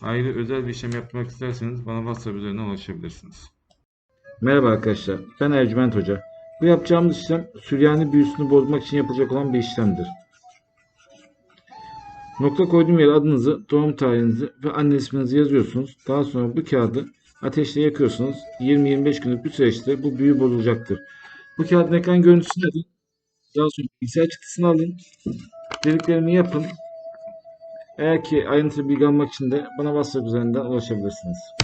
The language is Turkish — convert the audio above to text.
Ayrı özel bir işlem yapmak isterseniz bana WhatsApp üzerinden ulaşabilirsiniz. Merhaba arkadaşlar, ben Ercüment Hoca. Bu yapacağımız işlem Süryani büyüsünü bozmak için yapılacak olan bir işlemdir. Nokta koyduğum yere adınızı, doğum tarihinizi ve anne isminizi yazıyorsunuz. Daha sonra bu kağıdı ateşte yakıyorsunuz. 20-25 günlük bir süreçte bu büyü bozulacaktır. Bu kağıdın ekran görüntüsünü alın. Daha sonra bilgisayar çıktısını alın. Dediklerimi yapın. Eğer ki ayrıntılı bilgi almak için de bana WhatsApp üzerinden ulaşabilirsiniz.